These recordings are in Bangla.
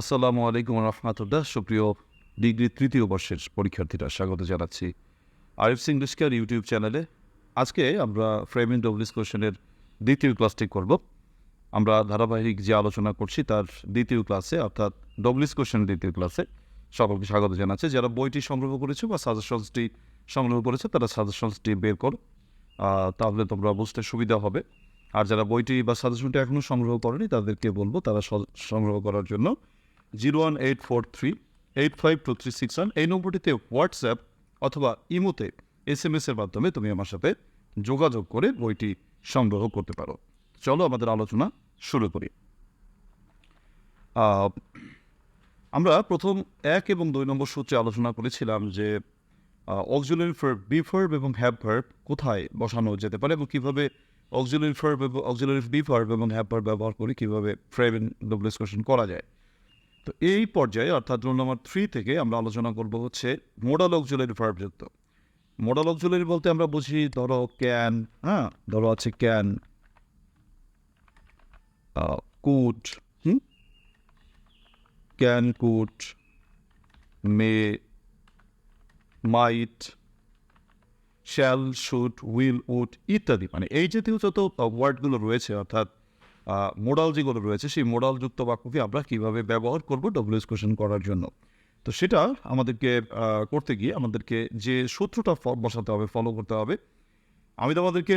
আসসালামু আলাইকুম রহমতুল্লাহ। সুপ্রিয় ডিগ্রি তৃতীয় বর্ষের পরীক্ষার্থীরা, স্বাগত জানাচ্ছি আরিফ সিং ডিসকার ইউটিউব চ্যানেলে। আজকে আমরা ফ্রেমিং ডবলিস কোশ্চেনের দ্বিতীয় ক্লাসটি করব। আমরা ধারাবাহিক যে আলোচনা করছি তার দ্বিতীয় ক্লাসে, অর্থাৎ ডবলিস কোশ্চেনের দ্বিতীয় ক্লাসে সকলকে স্বাগত জানাচ্ছে। যারা বইটি সংগ্রহ করেছে বা সাজেশনসটি সংগ্রহ করেছে, তারা সাজেশনসটি বের করো। তাহলে তোমরা বুঝতে সুবিধা হবে। আর যারা বইটি বা সাজেশনটি এখনও সংগ্রহ করেনি, তাদেরকে বলব তারা সংগ্রহ করার জন্য zero one eight four three, eight five two three six one, এই নম্বরটিতে হোয়াটসঅ্যাপ অথবা ইমোতে এস এম এসের মাধ্যমে তুমি আমার সাথে যোগাযোগ করে বইটি সংগ্রহ করতে পারো। চলো আমাদের আলোচনা শুরু করি। আমরা প্রথম এক এবং দুই নম্বর সূত্রে আলোচনা করেছিলাম যে অক্সিলারি ভার্ব বি ভার্ব এবং হ্যাভ কোথায় বসানো যেতে পারে এবং কীভাবে অক্সিলারি ভার্ব এবং অক্সিলারি বি ভার্ব এবং হ্যাভ ব্যবহার করে কীভাবে ফ্রেম ডবল করা যায়। তো এই পর্যায়ে, অর্থাৎ রোল নাম্বার থ্রি থেকে আমরা আলোচনা করব হচ্ছে মোডাল অক্সিলারি ভার্ব যুক্ত। মোডাল অক্সিলারি বলতে আমরা বুঝি, ধরো ক্যান হ্যাঁ? ধরো আছে can could hmm? Can could may might shall should will would ইত্যাদি। মানে এই জাতীয় যত ওয়ার্ডগুলো রয়েছে, অর্থাৎ মোডাল যেগুলো রয়েছে, সেই মোডাল যুক্ত বাক্যকে আমরা কীভাবে ব্যবহার করব ডব্লিউএস কোশ্চেন করার জন্য? তো সেটা আমাদেরকে করতে গিয়ে আমাদেরকে যে সূত্রটা বসাতে হবে ফলো করতে হবে, আমি তোমাদেরকে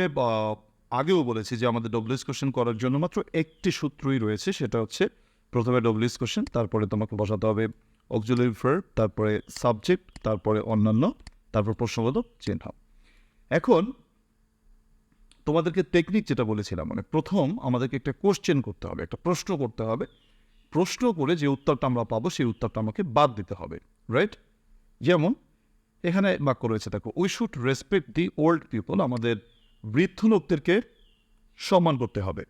আগেও বলেছি যে আমাদের ডব্লিউএস কোশ্চেন করার জন্য মাত্র একটি সূত্রই রয়েছে, সেটা হচ্ছে প্রথমে ডব্লিউএস কোশ্চেন তারপরে তোমাকে বসাতে হবে অক্সিলারি ভার্ব তারপরে সাবজেক্ট তারপরে অন্যান্য, তারপর প্রশ্নবোধক চিহ্ন। এখন তোমাদেরকে টেকনিক যেটা বলেছিলাম মানে প্রথম আমাদেরকে একটা কোশ্চেন করতে হবে, একটা প্রশ্ন করতে হবে। প্রশ্ন করে যে উত্তরটা আমরা পাবো, সেই উত্তরটা আমাকে বাদ দিতে হবে রাইট যেমন, এখানে বাক্য রয়েছে, দেখো we should respect the old people আমাদের বৃদ্ধ লোকদেরকে সম্মান করতে হবে।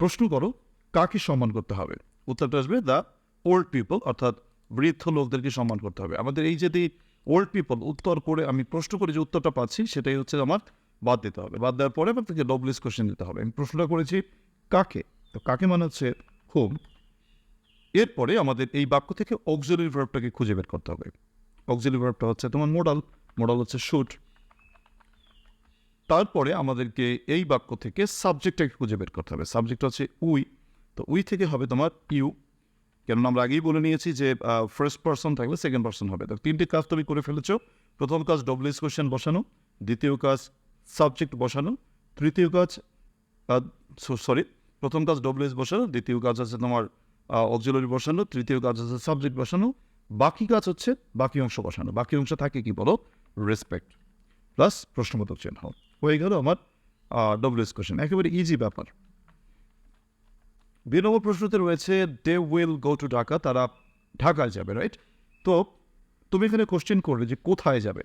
প্রশ্ন করো, কাকে সম্মান করতে হবে? উত্তরটা আসবে দ্য ওল্ড পিপল অর্থাৎ বৃদ্ধ লোকদেরকে সম্মান করতে হবে। আমাদের এই যদি ওল্ড পিপল উত্তর করে আমি প্রশ্ন করে যে উত্তরটা পাচ্ছি, সেটাই হচ্ছে আমার বাদ দিতে হবে। বাদ দেওয়ার পরে আমার থেকে ডবলিস কোশ্চেন দিতে হবে। আমি প্রশ্নটা করেছি, কাকে? তো কাকে মানে হচ্ছে হোম এরপরে আমাদের এই বাক্য থেকে অক্সিলারি ভার্বটাকে খুঁজে বের করতে হবে। অক্সিলারি ভার্বটা হচ্ছে তোমার মোডাল মোডাল হচ্ছে শুট তারপরে আমাদেরকে এই বাক্য থেকে সাবজেক্টটাকে খুঁজে বের করতে হবে। সাবজেক্ট হচ্ছে উই তো উই থেকে হবে তোমার ইউ কেননা আমরা আগেই বলে নিয়েছি যে ফার্স্ট পার্সন থাকলে সেকেন্ড পার্সন হবে। তো তিনটি কাজ তুমি করে ফেলেছো। প্রথম কাজ ডব্লিউএস কোয়েশ্চেন বসানো, দ্বিতীয় কাজ সাবজেক্ট বসানো, তৃতীয় কাজ সরি প্রথম কাজ ডব্লিউএস বসানো, দ্বিতীয় কাজ আছে তোমার অক্সিলারি বসানো, তৃতীয় কাজ আছে সাবজেক্ট বসানো, বাকি কাজ হচ্ছে বাকি অংশ বসানো। বাকি অংশ থাকে কি বলো? রেসপেক্ট প্লাস প্রশ্নবোধক চিহ্ন। হয়ে গেল আমার ডব্লিউএস কোয়েশ্চেন একেবারে ইজি ব্যাপার। দুই নম্বর প্রশ্নতে রয়েছে they will go to Dhaka তারা ঢাকায় যাবে রাইট তো, তুমি এখানে কোশ্চেন করবে যে কোথায় যাবে?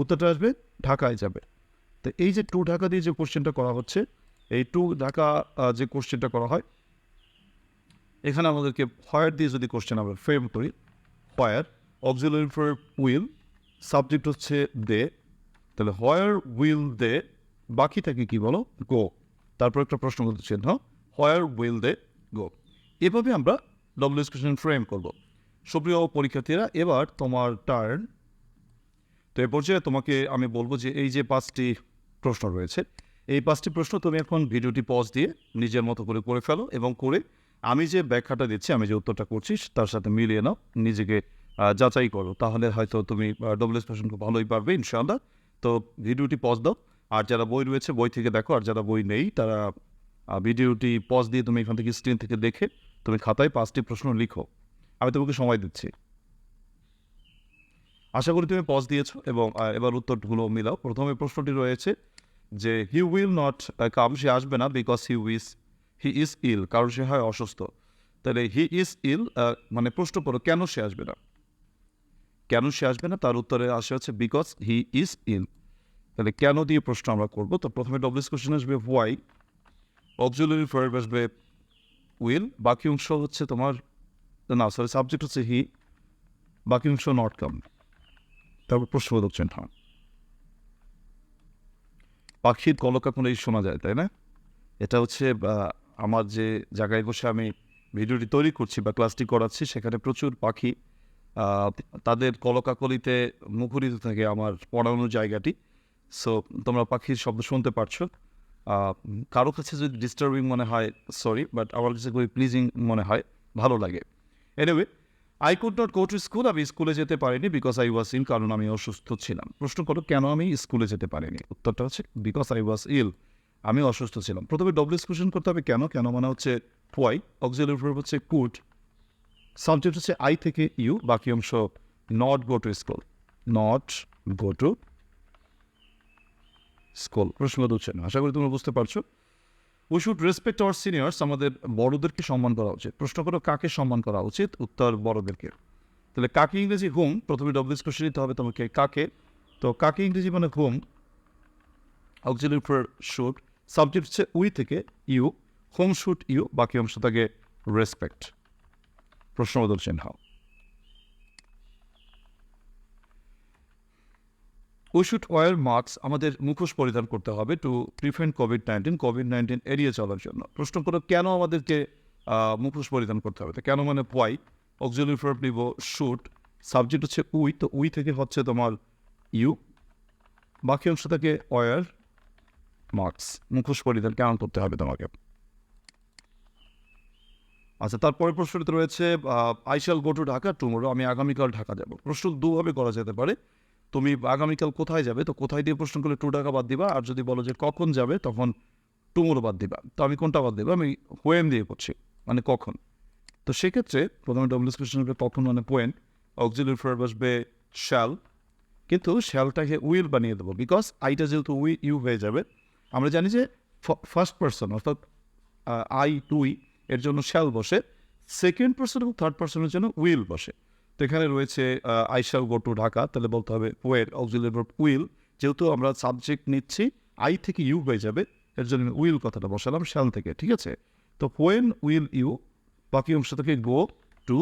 উত্তরটা আসবে, ঢাকায় যাবে। তো এই যে টু ঢাকা দিয়ে যে কোশ্চেনটা করা হচ্ছে, এই টু ঢাকা যে কোশ্চেনটা করা হয়, এখানে আমাদেরকে হোয়ার দিয়ে যদি কোশ্চেন আমরা ফ্রেম করি where auxiliary for will subject হচ্ছে দে, তাহলে হোয়ার উইল দে বাকি থাকে কি বলো? গো তারপর একটা প্রশ্ন করতে চিহ্ন হোয়ার উইল দে গো এভাবে আমরা ডব্লিউএস কোশ্চেন ফ্রেম করব। সুপ্রিয় পরীক্ষার্থীরা, এবার তোমার টার্ন তো এ পর্যায়ে তোমাকে আমি বলব যে এই যে পাঁচটি প্রশ্ন রয়েছে। এই পাঁচটি প্রশ্ন তুমি এখন ভিডিওটি পজ দিয়ে নিজের মতো করে করে ফেলো এবং করে আমি যে ব্যাখ্যাটা দিচ্ছি, আমি যে উত্তরটা করছি, তার সাথে মিলিয়ে নাও, নিজেকে যাচাই করো। তাহলে হয়তো তুমি ডব্লিউএস কোশ্চেন খুব ভালোই পারবে, ইনশাআল্লাহ। তো ভিডিওটি পজ দাও। আর যারা বই রয়েছে, বই থেকে দেখো, আর যারা বই নেই, তারা ভিডিওটি পজ দিয়ে তুমি এখান থেকে স্ক্রিন থেকে দেখে তুমি খাতায় পাঁচটি প্রশ্ন লিখো। আমি তোমাকে সময় দিচ্ছি। আশা করি তুমি পজ দিয়েছ এবং এবার উত্তরগুলো মিলাও। প্রথমে প্রশ্নটি রয়েছে যে হি উইল নট কাম সে আসবে না because he wish he is ill কারণ সে হয় অসুস্থ। তাহলে হি ইজ ইল মানে প্রশ্ন করো কেন সে আসবে না? কেন সে আসবে না? তার উত্তরে আসে হচ্ছে বিকজ হি ইজ ইল তাহলে কেন দিয়ে প্রশ্ন আমরা করব? তো প্রথমে ডব্লিউস কোশ্চেন আসবে হোয়াই অক্সিলারি ভার্ব আসবে উইল বাকি অংশ হচ্ছে তোমার, না সরি সাবজেক্ট হচ্ছে হি বাকি অংশ নট কাম তারপর প্রশ্নবোধক চিহ্ন পাখির কলকা কোনো শোনা যায়, তাই না? এটা হচ্ছে আমার যে জায়গায় বসে আমি ভিডিওটি তৈরি করছি বা ক্লাসটি করাচ্ছি, সেখানে প্রচুর পাখি তাদের কলকাকলিতে মুখরিত থাকে আমার পড়ানোর জায়গাটি। সো তোমরা পাখির শব্দ শুনতে পারছ। কারও কাছে যদি ডিস্টার্বিং মনে হয় সরি বাট আমার কাছে খুবই প্লিজিং মনে হয়, ভালো লাগে। Anyway I could not go to school আমি স্কুলে যেতে পারিনি বিকজ আই ওয়াজ ইল কারণ আমি অসুস্থ ছিলাম। প্রশ্ন করো কেন আমি স্কুলে যেতে পারিনি? উত্তরটা হচ্ছে বিকজ আই ওয়াজ ইল আমি অসুস্থ ছিলাম। প্রথমে ডব্লিউস কোশ্চেন করতে হবে, কেন? কেন মানে হচ্ছে পোয়াই অক্সিলারি হচ্ছে কুড সাবজেক্ট হচ্ছে আই থেকে ইউ বাকি অংশ not go to school not go to school প্রশ্ন না। আশা করি তোমরা বুঝতে পারছ। We should respect our seniors আমাদের বড়দেরকে সম্মান করা উচিত। প্রশ্ন করো, কাকে সম্মান করা উচিত? উত্তর, বড়দেরকে। তাহলে কাকে ইংরেজি হুম প্রথমে ডব্লিউস কোশ্চেন নিতে হবে তোমাকে, কাকে? তো কাকে ইংরেজি মানে hmm auxiliary for should subject হচ্ছে উই থেকে ইউ হোম শুট ইউ বাকি অংশ থাকে রেসপেক্ট প্রশ্ন বদলছেন উই শুড ওয়ার মাস্ক আমাদের মুখোশ পরিধান করতে হবে to prevent COVID nineteen COVID nineteen এড়িয়ে চলার জন্য। প্রশ্ন করো, কেন আমাদেরকে মুখোশ পরিধান করতে হবে? তো কেন মানে ওয়াই অক্সিলারি ফর নিব শুট সাবজেক্ট হচ্ছে উই, তো উই থেকে হচ্ছে তোমার ইউ বাকি অংশ থেকে ওয়ার মাস্ক মুখোশ পরিধান কেন করতে হবে তোমাকে? আচ্ছা তারপরে প্রশ্নটিতে রয়েছে I shall go to Dhaka tomorrow আমি আগামীকাল ঢাকা যাব। প্রশ্ন দুভাবে করা যেতে পারে। তুমি আগামীকাল কোথায় যাবে? তো কোথায় দিয়ে প্রশ্ন করলে টু ঢাকা বাদ দিবা? আর যদি বলো যে কখন যাবে, তখন টুমোরো বাদ দিবা। তো আমি কোনটা বাদ দেবো? আমি হোয়েন দিয়ে করছি। মানে কখন? তো সেক্ষেত্রে প্রথমে ডব্লিউস কোশ্চেন হবে কখন মানে পোয়েন অক্সিলারি ফর বসবে শ্যাল কিন্তু শ্যালটাকে উইল বানিয়ে দেবো। বিকজ আইটা যেহেতু উই ইউ হয়ে যাবে, আমরা জানি যে ফার্স্ট পার্সন অর্থাৎ আই টুই এর জন্য শ্যাল বসে। সেকেন্ড পার্সন এবং থার্ড পার্সনের জন্য উইল বসে। এখানে রয়েছে আই গো টু ঢাকা। তাহলে বলতে হবে ওয়ের অক্সিলারি উইল যেহেতু আমরা সাবজেক্ট নিচ্ছি আই থেকে ইউ হয়ে যাবে, এর জন্য উইল কথাটা বসালাম শ্যাল থেকে, ঠিক আছে? তো হোয়েন উইল ইউ বাকি অংশ থেকে গো টু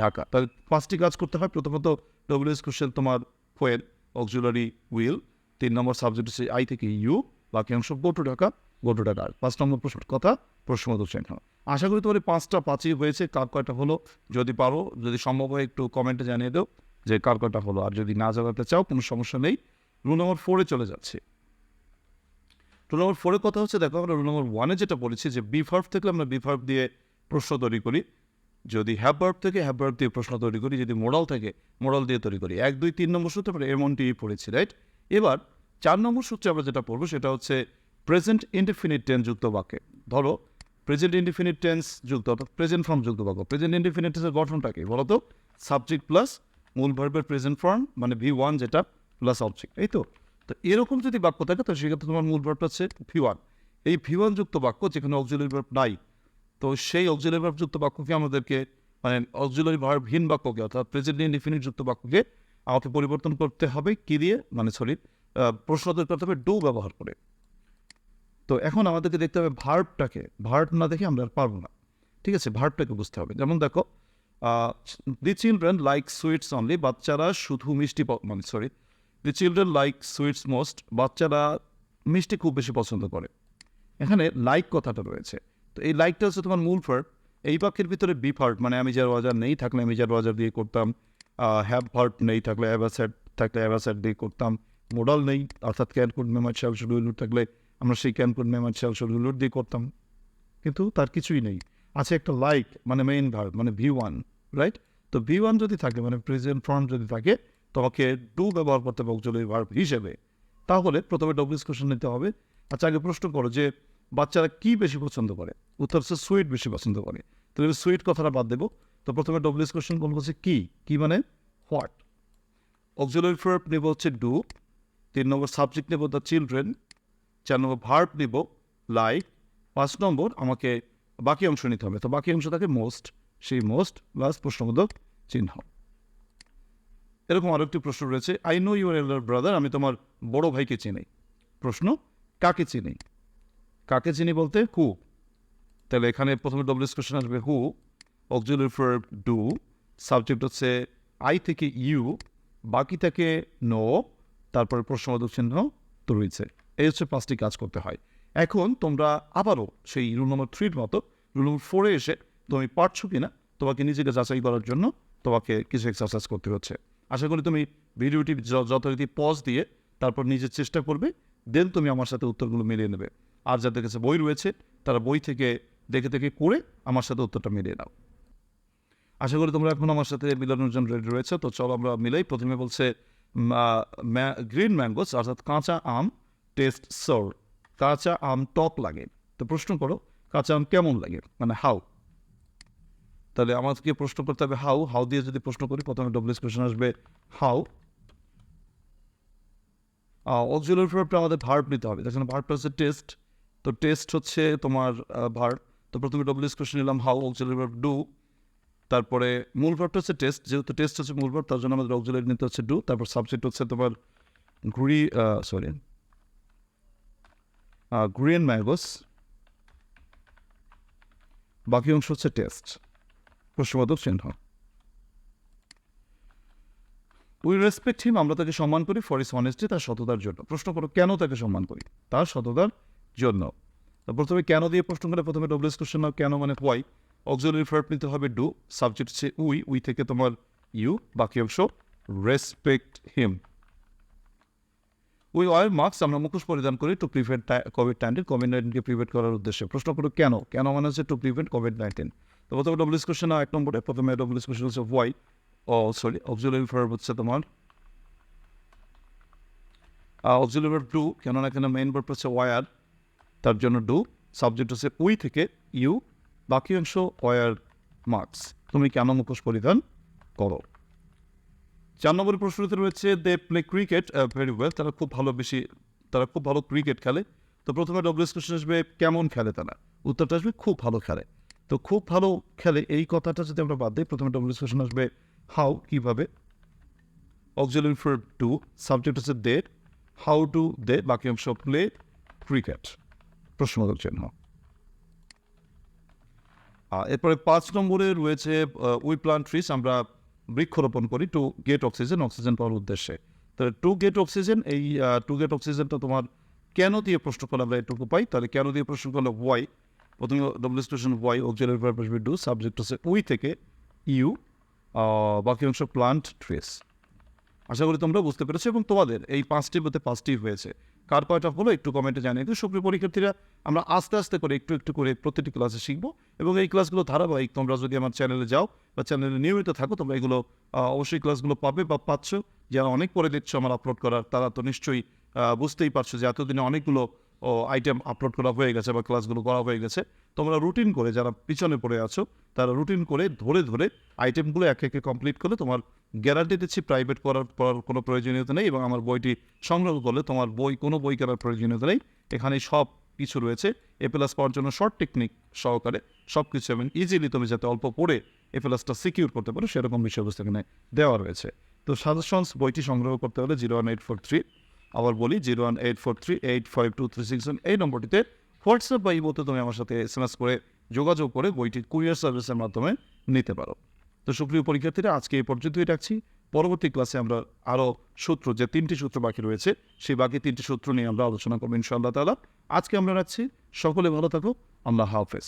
ঢাকা। তাহলে পাঁচটি কাজ করতে হয়, প্রথমত ডব্লিউএস কোশ্চেন তোমার হোয়েন অক্সিলারি উইল তিন নম্বর সাবজেক্ট হচ্ছে আই থেকে ইউ বাকি অংশ go to Dhaka go to Dhaka. পাঁচ নম্বর প্রশ্ন, কথা, প্রশ্ন মতো চিহ্ন আশা করি তোমার পাঁচটা পাঁচই হয়েছে, কার কয়টা হলো, যদি পারো, যদি সম্ভব হয় একটু কমেন্টে জানিয়ে দাও যে কার কয়টা হলো। আর যদি না জানাতে চাও, কোনো সমস্যা নেই। রুল নম্বর ফোরে চলে যাচ্ছে। রুল নম্বর ফোরের কথা হচ্ছে, দেখো আমরা রুল নম্বর ওয়ানে যেটা বলেছি যে বি ভার্ভ থেকে আমরা বি ভার্ভ দিয়ে প্রশ্ন তৈরি করি। যদি হ্যাভ ভার্ভ থেকে হ্যাভ ভার্ভ দিয়ে প্রশ্ন তৈরি করি। যদি মোডাল থেকে মোডাল দিয়ে তৈরি করি। এক, দুই, তিন নম্বর সূত্রে আমরা এমনটি পড়েছি রাইট এবার চার নম্বর সূত্রে আমরা যেটা পড়ব, সেটা হচ্ছে প্রেজেন্ট ইনডিফিনিট টেন্স যুক্ত বাক্যে। ধরো প্রেজেন্ট ইনডিফিনিট টেন্স যুক্ত, অর্থাৎ প্রেজেন্ট ফর্ম যুক্ত বাক্য। প্রেজেন্ট ইনডিফিনিট টেন্সের গঠনটা কি বলো তো সাবজেক্ট প্লাস মূল ভার্বের প্রেজেন্ট ফর্ম মানে ভি ওয়ান যেটা প্লাস অবজেক্ট এই তো? তো এরকম যদি বাক্য থাকে, তো সেক্ষেত্রে তোমার মূল ভার্বটা হচ্ছে ভি ওয়ান এই ভি ওয়ান যুক্ত বাক্য, যেখানে অক্সিলারি ভার্ব নাই, তো সেই অক্সিলারি ভার্ব যুক্ত বাক্যকে আমাদেরকে মানে অক্সিলারি ভার্বহীন বাক্যকে, অর্থাৎ প্রেজেন্ট ইন্ডিফিনিট যুক্ত বাক্যকে আমাকে পরিবর্তন করতে হবে, কি দিয়ে? মানে সরি প্রশ্ন করতে হবে ডু ব্যবহার করে। তো এখন আমাদেরকে দেখতে হবে ভার্বটাকে ভার্ব না দেখে আমরা আর পারব না। ঠিক আছে? ভার্বটাকে বুঝতে হবে। যেমন দেখো the children like sweets only বাচ্চারা শুধু মিষ্টি মানে sorry the children like sweets most বাচ্চারা মিষ্টি খুব বেশি পছন্দ করে। এখানে লাইক কথাটা রয়েছে। তো এই লাইকটা হচ্ছে তোমার মূল ভার্ব এই বাক্যের ভিতরে বি ভার্ব মানে আমি যার ওয়াজার নেই থাকলে আমি যার ওয়াজার দিয়ে করতাম হ্যাভ ভার্ব নেই থাকলে অ্যাভাসেট থাকলে অ্যাভাসেট দিয়ে করতাম মোডাল নেই, অর্থাৎ ক্যান কুড মেমার থাকলে আমরা সেই ক্যান কুড মেমার শ্যাল শুডুল দিয়ে করতাম। কিন্তু তার কিছুই নেই। আছে একটা লাইক মানে মেইন ভার্ব মানে ভি ওয়ান রাইট তো ভি ওয়ান যদি থাকে মানে প্রেজেন্ট ফর্ম যদি থাকে তোমাকে ডু ব্যবহার করতে হবে অক্সিলারি ভার্ব হিসেবে। তাহলে প্রথমে ডব্লিউস কোশ্চেন নিতে হবে। আচ্ছা আগে প্রশ্ন করো যে বাচ্চারা কি বেশি পছন্দ করে? উত্তর হচ্ছে সুইট বেশি পছন্দ করে। তাহলে সুইট কথাটা বাদ দেবো। তো প্রথমে ডব্লিউস কোশ্চেন কোন হচ্ছে কি? কি মানে? হোয়াট অক্সিলারি নেব হচ্ছে ডু তিন নম্বর সাবজেক্ট নেব দ্য চিলড্রেন চার নম্বর ভার্ব নেব লাইক পাঁচ নম্বর আমাকে বাকি অংশ নিতে হবে। তো বাকি অংশ থাকে মোস্ট সেই মোস্ট প্লাস প্রশ্নবোধক চিহ্ন। এরকম আরও একটি প্রশ্ন রয়েছে। I know your elder brother আমি তোমার বড় ভাইকে চিনি। প্রশ্ন, কাকে চিনি? কাকে চিনি বলতে? হু তাহলে এখানে প্রথমে ডব্লিউস কোশ্চেন আসবে হু ফর ডু সাবজেক্ট হচ্ছে আই থেকে ইউ বাকি থেকে নো তারপরে প্রশ্নবোধক চিহ্ন তো রয়েছে। এই হচ্ছে পাঁচটি কাজ করতে হয়। এখন তোমরা আবারও সেই রুল নম্বর থ্রির মতো রুল নম্বর ফোরে এসে তুমি পারছ কি না তোমাকে নিজেকে যাচাই করার জন্য তোমাকে কিছু এক্সারসাইজ করতে হচ্ছে। আশা করি তুমি ভিডিওটি যথারীতি পজ দিয়ে তারপর নিজের চেষ্টা করবে দেন তুমি আমার সাথে উত্তরগুলো মিলিয়ে নেবে। আর যাদের কাছে বই রয়েছে, তারা বই থেকে দেখে দেখে করে আমার সাথে উত্তরটা মিলিয়ে নাও। আশা করি তোমরা এখন আমার সাথে মিলানোর জন্য রেডি রয়েছে, তো চলো আমরা মিলাই প্রথমে বলছে গ্রিন ম্যাঙ্গোস অর্থাৎ কাঁচা আম টেস্ট সোর কাঁচা আম টক লাগে। তো প্রশ্ন করো, কাঁচা আম কেমন লাগে? মানে হাউ তাহলে আমাদেরকে প্রশ্ন করতে হবে হাউ হাউ দিয়ে যদি প্রশ্ন করি, প্রথমে ডব্লিউএস কোয়েশন আসবে হাউ অক্সিলারি ভার্বটা আমাদের ভার্ব নিতে হবে। যেখানে ভার্বটা হচ্ছে টেস্ট তো টেস্ট হচ্ছে তোমার ভার্ব তো প্রথমে ডব্লিউএস কোয়েশন নিলাম হাউ অক্সিলারি ভার্ব ডু তারপরে মূল ভার্বটা হচ্ছে টেস্ট যেহেতু টেস্ট হচ্ছে মূল ভার্ব তার জন্য আমাদের অক্সিলারি নিতে হচ্ছে ডু তারপর সাবজেক্ট হচ্ছে তোমার ঘুরি সরি গ্রিন ম্যাগোস বাকি অংশ হচ্ছে টেস্ট প্রশ্নবোধক চিহ্ন। উই রেসপেক্ট হিম আমরা তাকে সম্মান করি ফর ইস অনেস্টি তার সততার জন্য। প্রশ্ন করো, কেন তাকে সম্মান করি? তার সততার জন্য। প্রথমে কেন দিয়ে প্রশ্ন করে, প্রথমে ডব্লিউএস কোশ্চেন নাও, কেন মানে হোয়াই অক্সিলারি ভার্ব নিতে হবে ডু সাবজেক্ট হচ্ছে উই উই থেকে তোমার ইউ বাকি অংশ respect him we wear mask আমরা মুখোশ পরিধান করি to prevent COVID nineteen COVID নাইন্টিনকে prevent করার উদ্দেশ্যে। প্রশ্ন করো কেন? কেন মানে হচ্ছে টু প্রিভেন্ট কোভিড নাইন্টিন তো প্রথমে ডব্লিউএস কোশ্চেন এক নম্বরে প্রথমে ডব্লিউএস কোশ্চেন হচ্ছে why oh sorry auxiliary verb হচ্ছে তোমার ডু কেননা এখানে মেইন ভার্ব হচ্ছে ওয়ার তার জন্য ডু সাবজেক্ট হচ্ছে উই থেকে ইউ বাকি অংশ ওয়ার মার্কস তুমি কেন মুখোশ পরিধান করো? চার নম্বরের প্রশ্নতে রয়েছে they play cricket very well তারা খুব ভালো বেশি, তারা খুব ভালো ক্রিকেট খেলে। তো প্রথমে ডব্লিউএস কোশ্চেন আসবে, কেমন খেলে তারা? উত্তরটা আসবে, খুব ভালো খেলে। তো খুব ভালো খেলে, এই কথাটা যদি আমরা বাদ দিই, প্রথমে ডব্লিউএস কোশ্চেন আসবে হাউ কীভাবে? অক্সিলারি ফর টু সাবজেক্ট হচ্ছে দে হাউ টু দে বাকি অংশ প্লে ক্রিকেট প্রশ্নবোধক চিহ্ন। এরপরে পাঁচ নম্বরে রয়েছে উই প্লান্ট ট্রিস আমরা বৃক্ষরোপণ করি টু গেট অক্সিজেন অক্সিজেন পাওয়ার উদ্দেশ্যে। তাহলে টু গেট অক্সিজেন এই টু গেট অক্সিজেনটা তোমার কেন দিয়ে প্রশ্ন করলে আমরা এটুকু পাই? তাহলে কেন দিয়ে প্রশ্ন করলে ওয়াই প্রথমে ডব্লিউ স্টেশন ওয়াই আসবে ডু সাবজেক্ট হচ্ছে উই থেকে ইউ বাকি অংশ প্লান্ট ট্রেস আশা করি তোমরা বুঝতে পেরেছ এবং তোমাদের এই পাঁচটির মধ্যে পাঁচটি হয়েছে। কার কয়টা হলো একটু কমেন্টে জানিয়ে দিও। সুপ্রিয় পরীক্ষার্থীরা, আমরা আস্তে আস্তে করে একটু একটু করে প্রতিটি ক্লাসে শিখব এবং এই ক্লাসগুলো ধারাবাহিক। তোমরা যদি আমার চ্যানেলে যাও বা চ্যানেলে নিয়মিত থাকো, তোমরা এগুলো অবশ্যই ক্লাসগুলো পাবে বা পাচ্ছ। যারা অনেক পরে দেখছ আমার আপলোড করার, তারা তো নিশ্চয়ই বুঝতেই পারছ যে এতদিনে অনেকগুলো আইটেম আপলোড করা হয়ে গেছে বা ক্লাসগুলো করা হয়ে গেছে, তোমরা রুটিন করে যারা পিছনে পড়ে আছো, তারা রুটিন করে ধরে ধরে আইটেমগুলো একে একে কমপ্লিট করলে তোমার গ্যারান্টি দিচ্ছি প্রাইভেট করার পর কোনো প্রয়োজনীয়তা নেই এবং আমার বইটি সংগ্রহ করলে তোমার বই, কোনো বই কেনার প্রয়োজনীয়তা নেই। এখানে সব কিছু রয়েছে। এ প্লাস পাওয়ার জন্য শর্ট টেকনিক সহকারে সব কিছু এবং ইজিলি তুমি যাতে অল্প পড়ে এ প্লাসটা সিকিউর করতে পারো, সেরকম বিষয়বস্তু এখানে দেওয়া রয়েছে। তো সাজেশনস বইটি সংগ্রহ করতে হলে zero one eight four three আবার বলি zero one eight four three eight five two three six এই নম্বরটিতে হোয়াটসঅ্যাপ বা ইমোতে তুমি আমার সাথে এস এম এস করে যোগাযোগ করে বইটি কুরিয়ার সার্ভিসের মাধ্যমে নিতে পারো। তো সুপ্রিয় পরীক্ষার্থীরা, আজকে এই পর্যন্তই রাখছি। পরবর্তী ক্লাসে আমরা আরও সূত্র, যে তিনটি সূত্র বাকি রয়েছে, সেই বাকি তিনটি সূত্র নিয়ে আমরা আলোচনা করব ইনশাআল্লাহ তাআলা। আজকে আমরা রাখছি। সকলে ভালো থাকো। আল্লাহ হাফেজ।